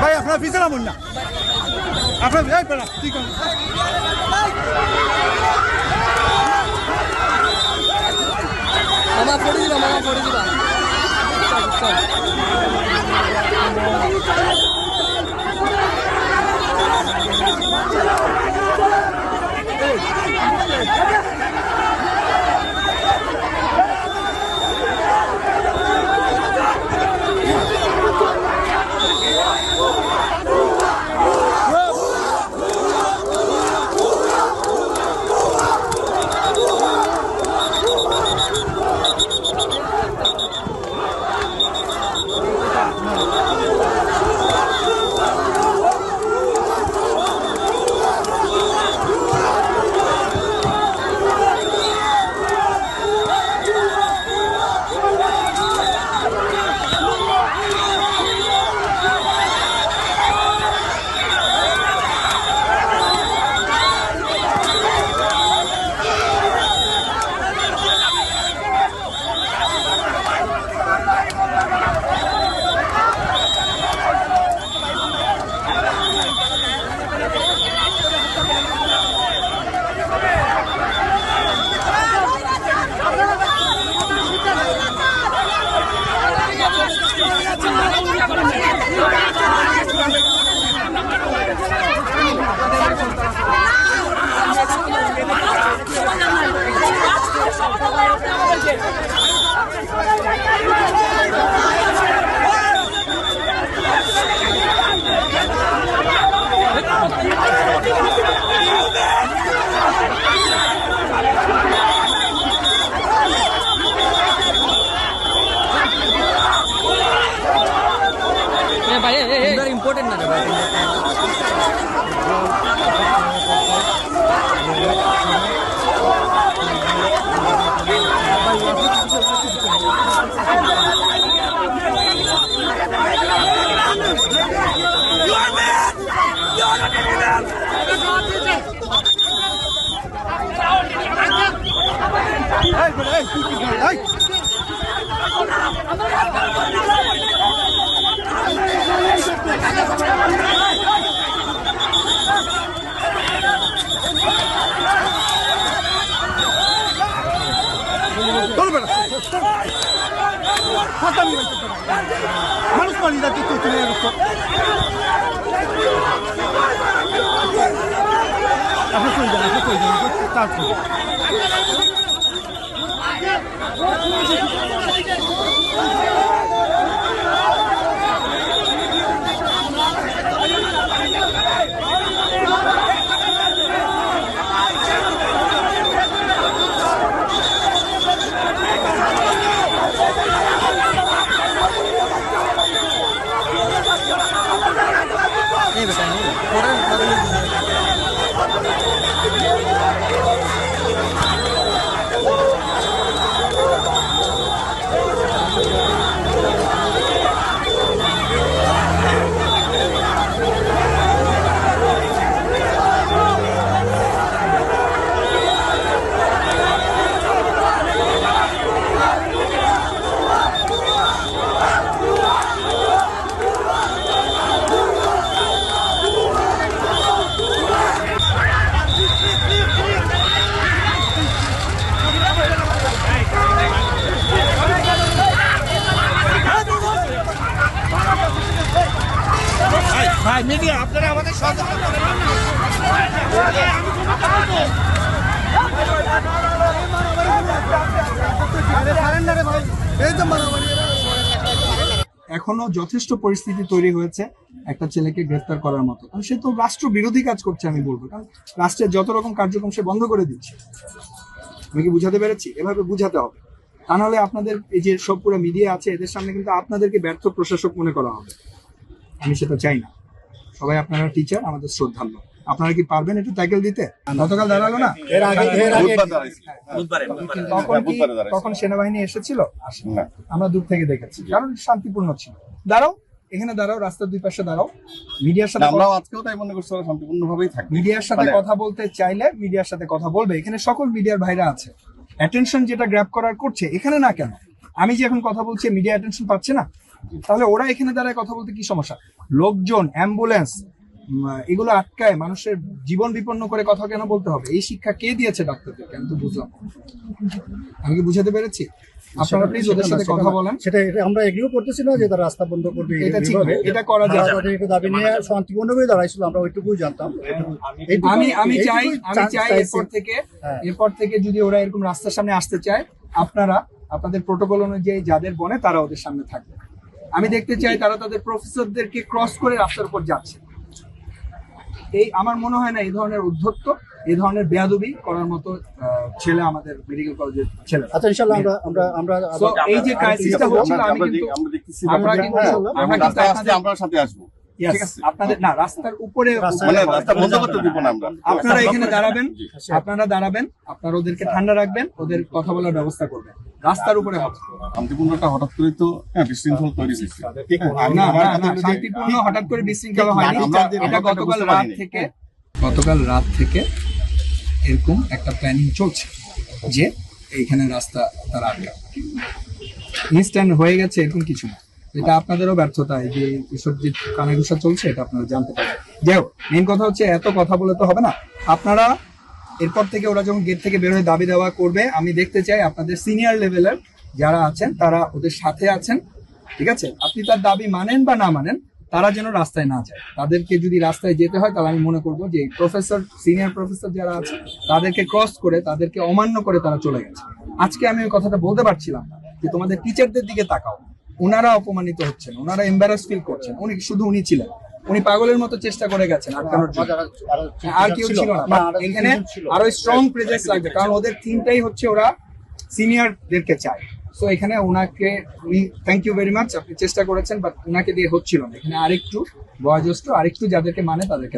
ভাই আপনার পিছনে নামুন না। আপনার এই বেড়া ঠিক আছে মামা পড়ে দিবা মামা পড়ে দিবা। চল, এই বেড়া এই তুই কি করছিস? এই চল বেড়া ফাটা নিয়ে যাচ্ছে তোরা। মানুষ মারি যাচ্ছে তুই চলে যাচ্ছ আপনি চলে যান আপনি চলে যান এখনও যথেষ্ট পরিস্থিতি তৈরি হয়েছে একটা ছেলেকে গ্রেফতার করার মতো। কারণ সে তো রাষ্ট্র বিরোধী কাজ করছে, আমি বলব। কারণ রাষ্ট্রের যত রকম কার্যক্রম সে বন্ধ করে দিচ্ছে। আমি কি বুঝাতে পেরেছি? এভাবে বুঝাতে হবে। তা নাহলে আপনাদের এই যে সব পুরো মিডিয়া আছে, এদের সামনে কিন্তু আপনাদেরকে ব্যর্থ প্রশাসক মনে করা হবে। আমি সেটা চাই না। সবাই আপনারা টিচার আমাদের শ্রদ্ধাল্য আপনারা কি পারবেন একটু ট্যাকেল দিতে? গতকাল দাঁড়াল না? এর আগে এর আগে দাঁড়াইছি। তখন সেনাবাহিনী এসেছিল? আসেনি। না। আমরা দূর থেকে দেখেছি। কারণ শান্তিপূর্ণ ছিল। দাঁড়াও এখানে দাঁড়াও রাস্তার দুই পাশে দাঁড়াও। মিডিয়ার সাথে আমরাও আজকেও তাই মনে করছি শান্তিপূর্ণভাবেই থাকবে। মিডিয়ার সাথে মানে- কথা বলতে চাইলে মিডিয়ার সাথে কথা বলবে। এখানে সকল মিডিয়ার ভাইরা আছে। অ্যাটেনশন যেটা গ্র্যাব করার করছে এখানে না কেন? আমি যে এখন কথা বলছি মিডিয়া অ্যাটেনশন পাচ্ছে না? তাহলে ওরা এখানে দাঁড়ায় কথা বলতে কি সমস্যা? লোকজন অ্যাম্বুলেন্স এগুলো আটকায় মানুষের জীবন বিপন্ন করে কথা কেন বলতে হবে? এই শিক্ষা কে দিয়েছে ডাক্তারদেরকে? আমি তো বুঝলাম আমি কি বুঝাতে পেরেছি? আপনারা প্লিজ ওদের সাথে কথা বলেন। সেটা আমরা এগ্রিও করতেছি না যে তারা রাস্তা বন্ধ করবে এটা ঠিক। এটা করা যায়। দাবি নিয়ে শান্তিপূর্ণভাবে দাঁড়াইছিল আমরা ওইটুকুই জানতাম। আমি আমি চাই আমি চাই এরপর থেকে হ্যাঁ। এরপর থেকে যদি ওরা এরকম রাস্তার সামনে আসতে চায় আপনারা আপনাদের প্রোটোকল অনুযায়ী যাদের বনে তারা ওদের সামনে থাকবে। আমি দেখতে চাই তারা তাদের প্রফেসরদেরকে ক্রস করে রাস্তার উপর যাচ্ছে। এই আমার মনে হয় না এই ধরনের উদ্ধত্ত এই ধরনের বেয়াদবি করার মতো আহ, ছেলে আমাদের মেডিকেল কলেজের ছেলে। আচ্ছা ইনশাল্লাহ আমরা আমরা আমরা এই যে ক্রাইসিসটা হচ্ছিল আমি আমরা কিন্তু আমরা দেখতেছি আমরা। কিন্তু হ্যাঁ, আমরা কিন্তু আসলে আপনাদের- আমরা সাথে আসব। Yes, ঠিক আছে? আপনাদের না রাস্তার উপরে মানে রাস্তা বন্ধ করতে দিব না আমরা। আপনারা এখানে দাঁড়াবেন আপনারা দাঁড়াবেন আপনারা ওদেরকে ঠান্ডা রাখবেন ওদের কথা বলার ব্যবস্থা করবেন। রাস্তার উপরে হবে। শান্তিপূর্ণটা হঠাৎ করে তো হ্যাঁ বিশৃঙ্খল তৈরি হয়েছে। হ্যাঁ, শান্তিপূর্ণ হঠাৎ করে বিশৃঙ্খলা হয়নি। এটা গতকাল রাত থেকে গতকাল রাত থেকে এরকম একটা প্ল্যানিং চলছে যে এইখানে রাস্তা তারা ইনস্ট্যান্ট হয়ে গেছে এরকম কিছু না। এটা আপনাদেরও ব্যর্থতা এই যে এসব যে কানাঘুষা চলছে এটা আপনারা জানতে পারেন যাই হোক মেন কথা হচ্ছে এত কথা বলে তো হবে না। আপনারা এরপর থেকে ওরা যখন গেট থেকে বের হয়ে দাবি দেওয়া করবে, আমি দেখতে চাই আপনাদের সিনিয়র লেভেলের যারা আছেন, তারা ওদের সাথে আছেন, ঠিক আছে? আপনি তার দাবি মানেন বা না মানেন, তারা যেন রাস্তায় না যায়। তাদেরকে যদি রাস্তায় যেতে হয়, তাহলে আমি মনে করব যে প্রফেসর সিনিয়র প্রফেসর যারা আছে, তাদেরকে ক্রস করে, তাদেরকে অমান্য করে তারা চলে গেছে। আজকে আমি ওই কথাটা বলতে পারছিলাম না যে তোমাদের টিচারদের দিকে তাকাও। ওনারা অপমানিত হচ্ছেন, ওনারা এম্বারাস ফিল করছেন। উনি, শুধু উনি ছিলেন। উনি পাগলের মতো চেষ্টা করে গেছেন আটকানোর জন্য আর কেউ ছিল না। এখানে আরও স্ট্রং প্রেজেন্স লাগবে কারণ ওদের তিনটাই হচ্ছে ওরা সিনিয়রদেরকে চায়। সো এখানে ওনাকে উনি থ্যাংক ইউ ভেরি মাচ আপনি চেষ্টা করেছেন বাট ওনাকে দিয়ে হচ্ছিল না। এখানে আরেকটু বয়োজ্যেষ্ঠ আরেকটু যাদেরকে মানে তাদেরকে